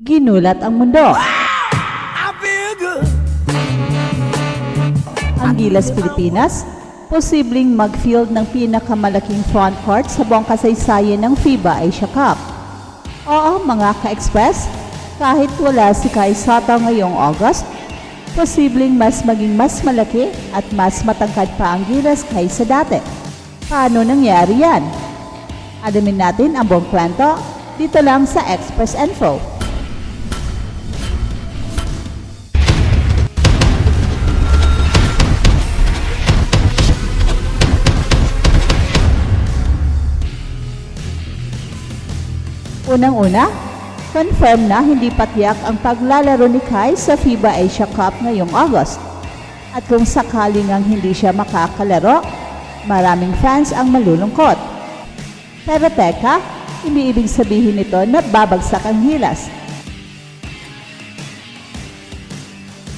Ginulat ang mundo. Ang Gilas Pilipinas, posibleng mag-field ng pinakamalaking front court sa buong kasaysayan ng FIBA Asia Cup. Oo mga ka-express, kahit wala si Kai Soto ngayong August, posibleng mas maging mas malaki at mas matangkad pa ang Gilas kaysa dati. Paano nangyari yan? Alamin natin ang buong kwento dito lang sa Express Info. Unang-una, confirm na hindi patiyak ang paglalaro ni Kai sa FIBA Asia Cup ngayong August. At kung sakali ngang hindi siya makakalaro, maraming fans ang malulungkot. Pero teka, hindi ibig sabihin nito na babagsak ang hilas.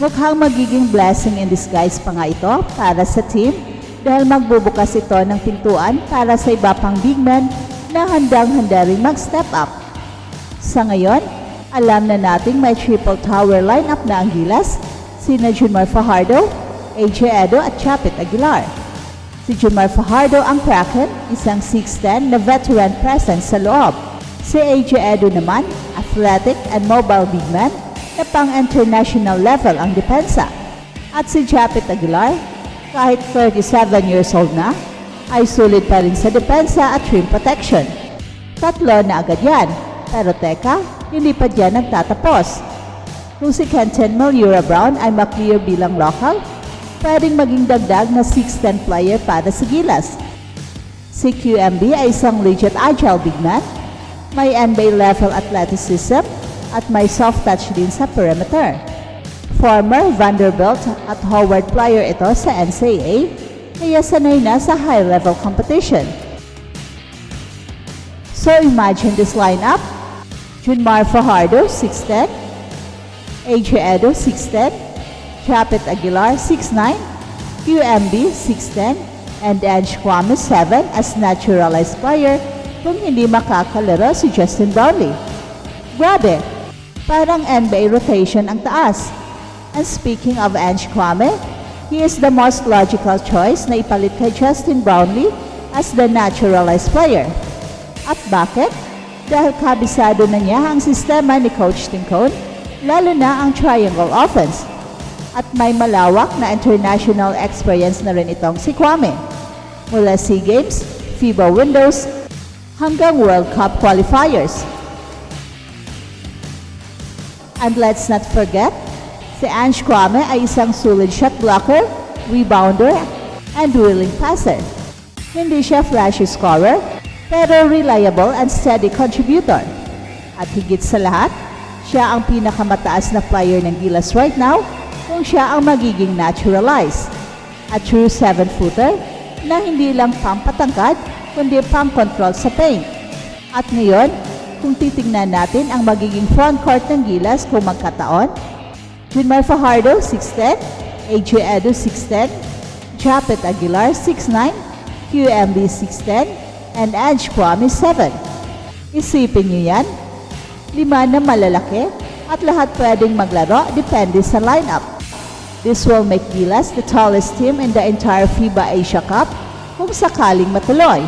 Mukhang magiging blessing in disguise pa nga ito para sa team dahil magbubukas ito ng pintuan para sa iba pang big men na handang-handa rin mag-step up. Sa ngayon, alam na nating may triple tower lineup na ang Gilas, sina Junmar Fajardo, AJ Edo at Chapit Aguilar. Si Junmar Fajardo ang Kraken, isang 6'10 na veteran presence sa loob. Si AJ Edo naman, athletic and mobile big man na pang-international level ang depensa. At si Chapit Aguilar, kahit 37 years old na, ay sulit pa rin sa depensa at rim protection. Tatlo na agad yan. Pero teka, hindi pa dyan nagtatapos. Kung si Kenton Malura Brown ay maklear bilang local, pwedeng maging dagdag na 6'10 player para sa Gilas. Si QMB ay isang legit agile big man, may NBA level athleticism at may soft touch din sa perimeter. Former Vanderbilt at Howard player ito sa NCAA, kaya sanay na sa high-level competition. So imagine this lineup. Junmar Fajardo, 6'10", AJ Edo, 6'10", Chapit Aguilar, 6'9", QMB, 6'10", and Edge Kwame, 7 as naturalized player kung hindi makakalaro si Justin Brownlee. Grabe, parang NBA rotation ang taas. And speaking of Ange Kwame, he is the most logical choice na ipalit kay Justin Brownlee as the naturalized player. At bakit? Dahil kabisado na niya ang sistema ni Coach Tincone, lalo na ang triangle offense. At may malawak na international experience na rin itong si Kwame. Mula SEA Games, FIBA Windows, hanggang World Cup qualifiers. And let's not forget, si Ange Kwame ay isang solid shot blocker, rebounder, and willing passer. Hindi siya flashy scorer, pero reliable and steady contributor. At higit sa lahat, siya ang pinakamataas na player ng Gilas right now kung siya ang magiging naturalized. A true 7-footer na hindi lang pampatangkad kundi pang-control sa paint. At ngayon, kung titingnan natin ang magiging front court ng Gilas kung magkataon, Junmar Fajardo, 6'10", AJ Edo, 6'10", Japet Aguilar, 6'9", QMB, 6'10", and Edge Kwame, 7. Isipin niyo yan, lima na malalaki at lahat pwedeng maglaro depende sa lineup. This will make Gilas the tallest team in the entire FIBA Asia Cup kung sakaling matuloy.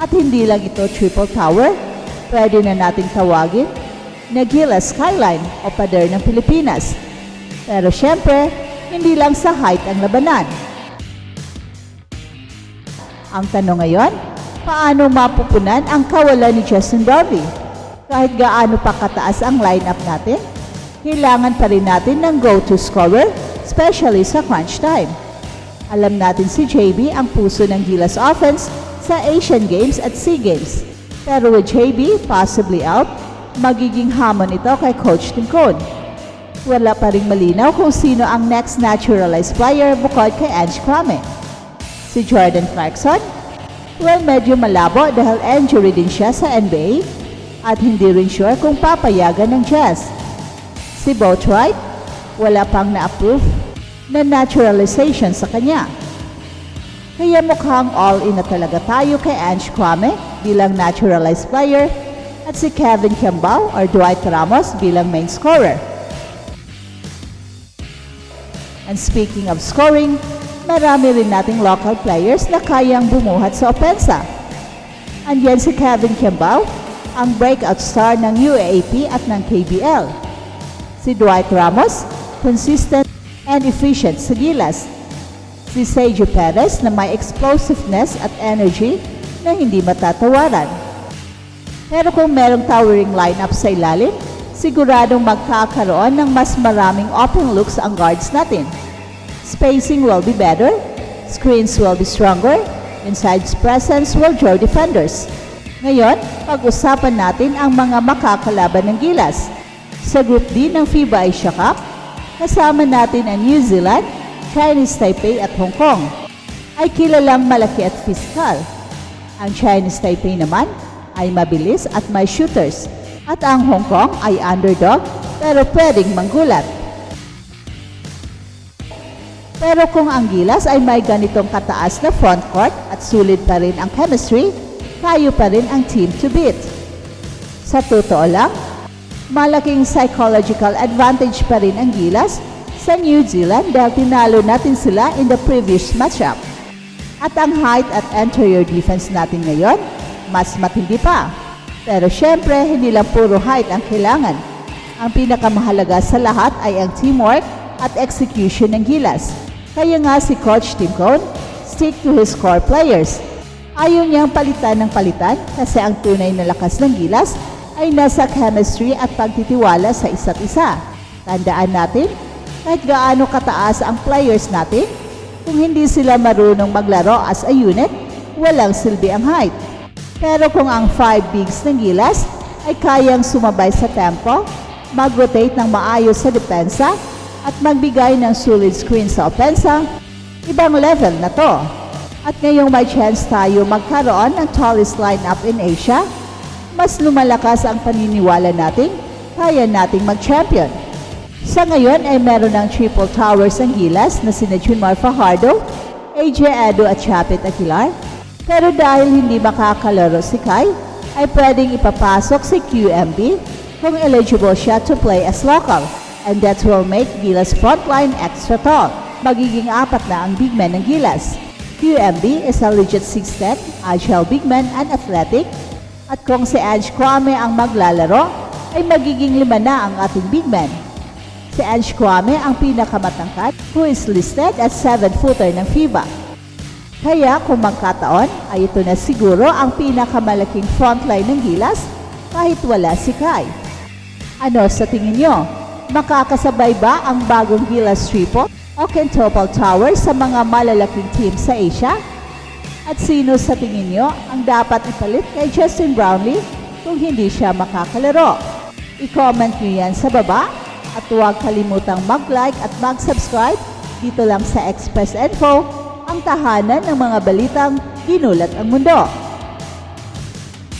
At hindi lang ito triple tower, pwede na nating tawagin na Gilas Skyline o pader ng Pilipinas. Pero syempre, hindi lang sa height ang labanan. Ang tanong ngayon, paano mapupunan ang kawalan ni Justin Brownlee? Kahit gaano pa kataas ang lineup natin, kailangan pa rin natin ng go-to scorer, especially sa crunch time. Alam natin si JB ang puso ng Gilas offense sa Asian Games at SEA Games. Pero with JB possibly out, magiging hamon ito kay Coach Tincon. Wala pa ring malinaw kung sino ang next naturalized player bukod kay Ange Kwame. Si Jordan Clarkson? Well, medyo malabo dahil injury din siya sa NBA at hindi rin sure kung papayagan ng Jazz. Si Boatwright? Wala pang na-approve na naturalization sa kanya. Kaya mukhang all-in na talaga tayo kay Ange Kwame bilang naturalized player at si Kevin Kiambao or Dwight Ramos bilang main scorer. And speaking of scoring, marami rin nating local players na kayang bumuhat sa opensa. Andyan si Kevin Kiambao, ang breakout star ng UAAP at ng KBL. Si Dwight Ramos, consistent and efficient sa gilas. Si Sergio Perez na may explosiveness at energy na hindi matatawaran. Pero kung merong towering lineup sa ilalim, siguradong magkakaroon ng mas maraming open looks ang guards natin. Spacing will be better, screens will be stronger, inside presence will draw defenders. Ngayon, pag-usapan natin ang mga makakalaban ng Gilas. Sa Group D ng FIBA Asia Cup, kasama natin ang New Zealand, Chinese Taipei at Hong Kong. Ay kilalang malaki at physical. Ang Chinese Taipei naman ay mabilis at may shooters. At ang Hong Kong ay underdog pero pwedeng manggulat. Pero kung ang Gilas ay may ganitong kataas na front court at sulit pa rin ang chemistry, tayo pa rin ang team to beat. Sa totoo lang, malaking psychological advantage pa rin ang Gilas sa New Zealand dahil tinalo natin sila in the previous matchup. At ang height at interior defense natin ngayon, mas matindi pa. Pero syempre, hindi lang puro height ang kailangan. Ang pinakamahalaga sa lahat ay ang teamwork at execution ng Gilas. Kaya nga si Coach Tim Cone, stick to his core players. Ayaw niyang palitan ng palitan kasi ang tunay na lakas ng Gilas ay nasa chemistry at pagtitiwala sa isa't isa. Tandaan natin, kahit gaano kataas ang players natin, kung hindi sila marunong maglaro as a unit, walang silbi ang height. Pero kung ang five bigs ng Gilas ay kayang sumabay sa tempo, mag-rotate ng maayos sa depensa, at magbigay ng solid screen sa opensa, ibang level na to. At ngayong may chance tayo magkaroon ng tallest lineup in Asia, mas lumalakas ang paniniwala nating kaya nating mag-champion. Sa ngayon ay meron ng triple towers ang gilas na sina Junmar Fajardo, AJ Edo at Chapit Aguilar. Pero dahil hindi makakalaro si Kai, ay pwedeng ipapasok si QMB kung eligible siya to play as local. And that will make Gilas frontline extra tall. Magiging apat na ang big men ng Gilas. QMB is a legit 6'10", agile big man and athletic. At kung si Ange Kwame ang maglalaro, ay magiging lima na ang ating big man. Si Ange Kwame ang pinakamatangkad who is listed as 7-footer ng FIBA. Kaya kung magkataon, ay ito na siguro ang pinakamalaking frontline ng Gilas kahit wala si Kai. Ano sa tingin nyo? Makakasabay ba ang bagong Gilas Triple o Quintuple Tower sa mga malalaking team sa Asia? At sino sa tingin nyo ang dapat ipalit kay Justin Brownlee kung hindi siya makakalaro? I-comment nyo yan sa baba at huwag kalimutang mag-like at mag-subscribe dito lang sa Express Info, ang tahanan ng mga balitang ginulat ang mundo.